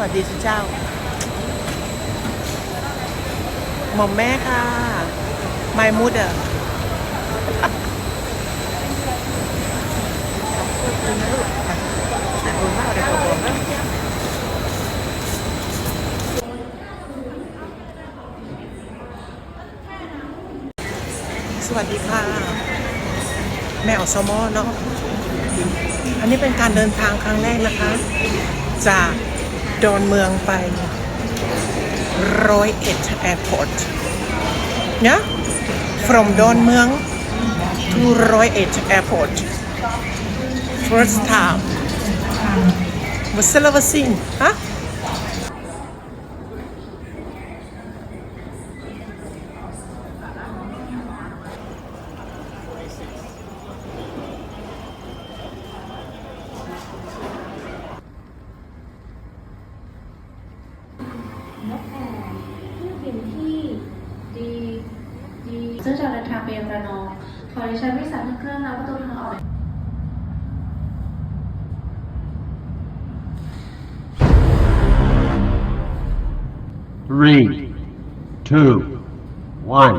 วัสดีสิเจ้า หม่อมแม่ค่ะไมมูดเดอร์สวัสดีค่ะ แม่อสมอเนาะอันนี้เป็นการเดินทางครั้งแรกนะคะ จาก ดอนเมืองไปร้อยเอ็ดแอร์พอร์ตเนี่ย from ดอนเมือง to ร้อยเอ็ดแอร์พอร์ต first time was s e l a v a s i n ฮะ เครื่องที่ดีดีซึ่งจะเดินทางไปยังระนอง ขอดิฉันไม่สามารถเครื่องแล้วประตูทางออก Three, two, one.